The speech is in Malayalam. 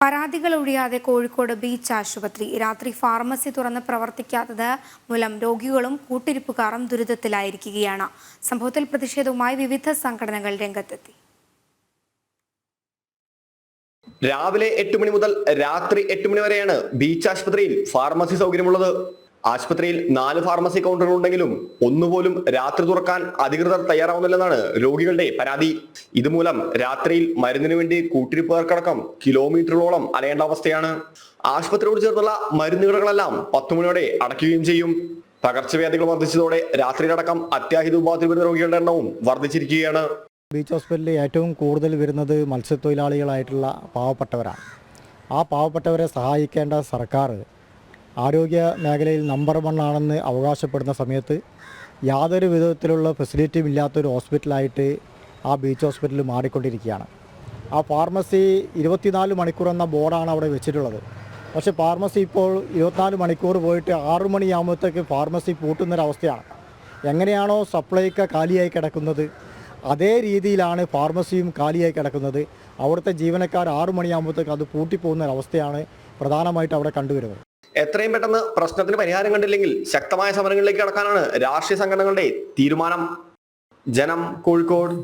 പരാതികൾ ഒഴിയാതെ കോഴിക്കോട് ബീച്ച് ആശുപത്രി. രാത്രി ഫാർമസി തുറന്ന് പ്രവർത്തിക്കാത്തത് മൂലം രോഗികളും കൂട്ടിരിപ്പുകാരും ദുരിതത്തിലായിരിക്കുകയാണ്. സംഭവത്തിൽ പ്രതിഷേധവുമായി വിവിധ സംഘടനകൾ രംഗത്തെത്തി. രാവിലെ എട്ട് മണി മുതൽ രാത്രി എട്ട് മണി വരെയാണ് ബീച്ച് ആശുപത്രിയിൽ ഫാർമസി സൗകര്യമുള്ളത്. ആശുപത്രിയിൽ നാല് ഫാർമസി കൗണ്ടറുകൾ ഉണ്ടെങ്കിലും ഒന്നുപോലും രാത്രി തുറക്കാൻ അധികൃതർ തയ്യാറാവുന്നില്ലെന്നാണ് രോഗികളുടെ പരാതി. ഇതുമൂലം രാത്രിയിൽ മരുന്നിനു വേണ്ടി കൂട്ടിരിപ്പുകാർക്കടക്കം കിലോമീറ്ററുകളോളം അലയേണ്ട അവസ്ഥയാണ്. ആശുപത്രിയോട് ചേർന്നുള്ള മരുന്നുകളെല്ലാം പത്തു മണിയോടെ അടയ്ക്കുകയും ചെയ്യും. പകർച്ചവ്യാധികൾ വർദ്ധിച്ചതോടെ രാത്രിയിലടക്കം അത്യാഹിത വിഭാഗത്തിൽ വരുന്ന രോഗികളുടെ എണ്ണവും വർദ്ധിച്ചിരിക്കുകയാണ്. ബീച്ച് ഹോസ്പിറ്റലിൽ ഏറ്റവും കൂടുതൽ വരുന്നത് മത്സ്യത്തൊഴിലാളികളായിട്ടുള്ള പാവപ്പെട്ടവരാണ്. ആ പാവപ്പെട്ടവരെ സഹായിക്കേണ്ട സർക്കാർ ആരോഗ്യ മേഖലയിൽ നമ്പർ വൺ ആണെന്ന് അവകാശപ്പെടുന്ന സമയത്ത് യാതൊരു വിധത്തിലുള്ള ഫെസിലിറ്റിയും ഇല്ലാത്തൊരു ഹോസ്പിറ്റലായിട്ട് ആ ബീച്ച് ഹോസ്പിറ്റൽ മാറിക്കൊണ്ടിരിക്കുകയാണ്. ആ ഫാർമസി ഇരുപത്തിനാല് മണിക്കൂർ എന്ന ബോർഡാണ് അവിടെ വെച്ചിട്ടുള്ളത്. പക്ഷെ ഫാർമസി ഇപ്പോൾ ഇരുപത്തിനാല് മണിക്കൂർ പോയിട്ട് ആറു മണിയാകുമ്പോഴത്തേക്ക് ഫാർമസി പൂട്ടുന്നൊരവസ്ഥയാണ്. എങ്ങനെയാണോ സപ്ലൈക്ക് കാലിയായി കിടക്കുന്നത്? അതേ രീതിയിലാണ് ഫാർമസിയും കാലിയായി കിടക്കുന്നത്. അവിടുത്തെ ജീവനക്കാർ ആറു മണിയാകുമ്പോഴത്തേക്ക് അത് പൂട്ടിപ്പോകുന്ന ഒരവസ്ഥയാണ് പ്രധാനമായിട്ട് അവിടെ കണ്ടുവരുന്നത്. എത്രയും പെട്ടെന്ന് പ്രശ്നത്തിന് പരിഹാരം കണ്ടില്ലെങ്കിൽ ശക്തമായ സമരങ്ങളിലേക്ക് കടക്കാനാണ് രാഷ്ട്രീയ സംഘടനകളുടെ തീരുമാനം. ജനം കോഴിക്കോട്.